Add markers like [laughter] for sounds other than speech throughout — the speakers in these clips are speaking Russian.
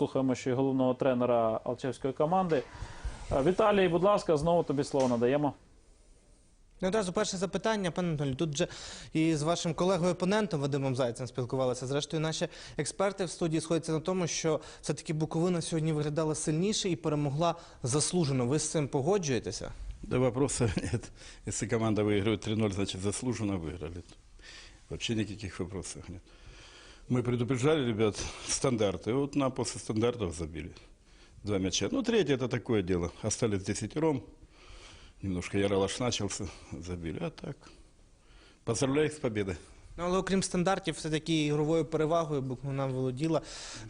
послухаємо ще й головного тренера Алчевської команди. Е, Віталій, будь ласка, знову тобі слово надаємо. Ну, одразу перше запитання, пане Анатолій. Тут вже і з вашим колегою-опонентом Вадимом Зайцем спілкувалися. Зрештою, наші експерти в студії сходяться на тому, що все-таки Буковина сьогодні виглядала сильніше і перемогла заслужено. Ви з цим погоджуєтеся? Да вопросов нет. Если команда выигрывает 3-0, значит заслуженно выиграли. Вообще никаких вопросов нет. Мы предупреждали ребят [laughs] стандарты. Вот нам после стандартов забили. Два мяча. Ну, третий это такое дело. Остались десятером. Немножко яролаш начался, забили. А так, поздравляю их с победой. Ну, але окрім стандартів, все-таки ігровою перевагою Буковина володіла.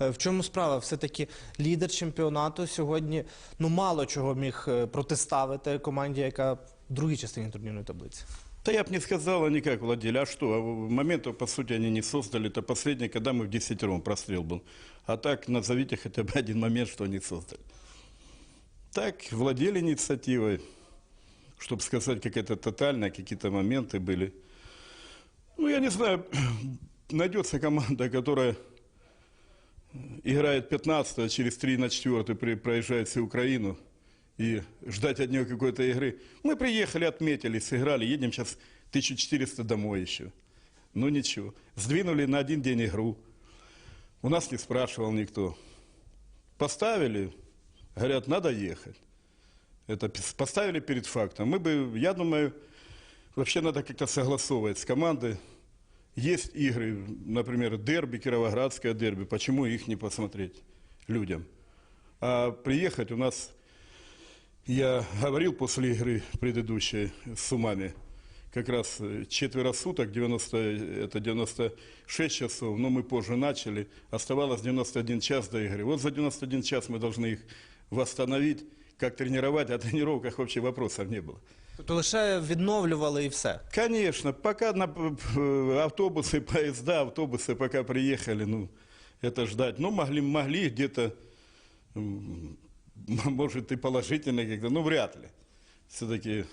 Е, В чому справа? Все-таки лідер чемпіонату сьогодні ну мало чого міг е, протиставити команді, яка в другій частині турнірної таблиці. Да я бы не сказал, они как владели. А что? А моментов, по сути, они не создали. Это последний, когда мы в десятером прострел был. А так назовите хотя бы один момент, что они создали. Так, владели инициативой. Чтобы сказать, как это тотально, какие-то моменты были. Ну, я не знаю, [clears throat] найдется команда, которая играет 15 а через 3 на 4 при, проезжает всю Украину и ждать от нее какой-то игры. Мы приехали, отметили, сыграли, едем сейчас 1400 домой еще. Ну ничего. Сдвинули на один день игру. У нас не спрашивал никто. Поставили, говорят, надо ехать. Это поставили перед фактом. Мы бы, я думаю, вообще надо как-то согласовывать с командой. Есть игры, например, дерби, Кировоградское дерби. Почему их не посмотреть людям? А приехать у нас, я говорил после игры предыдущей с Умами, как раз э, четверо суток, 90, это 96 часов, но мы позже начали, оставалось 91 час до игры. Вот за 91 час мы должны их восстановить, как тренировать, о тренировках вообще вопросов не было. Тобто лише відновлювали і все. Конечно, пока на автобусы, поезда, автобусы пока приехали, ну, это ждать. Ну, могли, могли где-то, м, [laughs] может, и положительно как-то, ну, вряд ли. Все-таки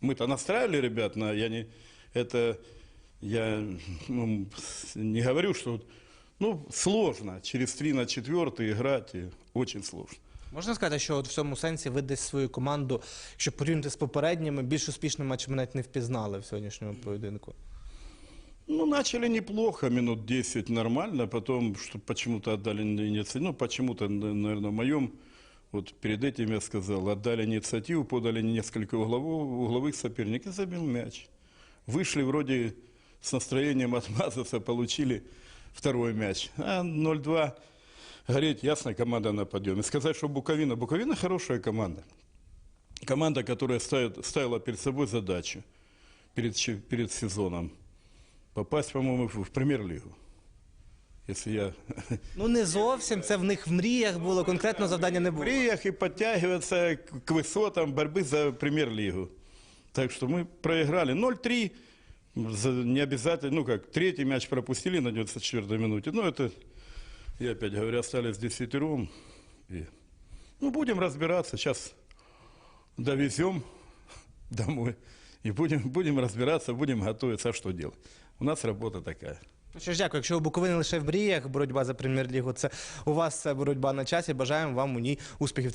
мы-то настраивали ребят на, я не, это, я ну, с- не говорю, что, вот, ну, сложно через три на четвертый играть, и очень сложно. Можна сказати, що от в цьому сенсі ви десь свою команду, якщо порівняти з попередніми, більш успішними матчами навіть не впізнали в сьогоднішньому поєдинку. Ну, начали неплохо, минут 10 нормально, потом что почему-то отдали инициативу, ну, почему-то, наверное, в моем, вот перед этим я сказал, отдали инициативу, подали несколько угловых, угловых соперников и забил мяч. Вышли вроде с настроением отмазаться, получили второй мяч. А 0-2, гореть, ясно, команда на подъеме. Сказать, что Буковина, Буковина хорошая команда. Команда, которая ставит, ставила перед собой задачу перед, перед сезоном попасть, по-моему, в премьер-лигу. Если я Ну не зовсім, це в них в мріях було, конкретно завдання не в було. мріях и подтягиваться к, к высотам борьбы за премьер-лигу. Так что мы проиграли 0-3. За- Не обязательно, ну как, третий мяч пропустили на 94-й минуте. Ну это, я опять говорю, остались десятером. И, ну, будем разбираться. Сейчас довезем домой. И будем, будем разбираться, будем готовиться, а что делать. У нас работа такая. Ну що ж, дякую. Якщо у Буковини лише в мріях боротьба за прем'єр-лігу, це у вас це боротьба на часі. Бажаємо вам у ній успіхів.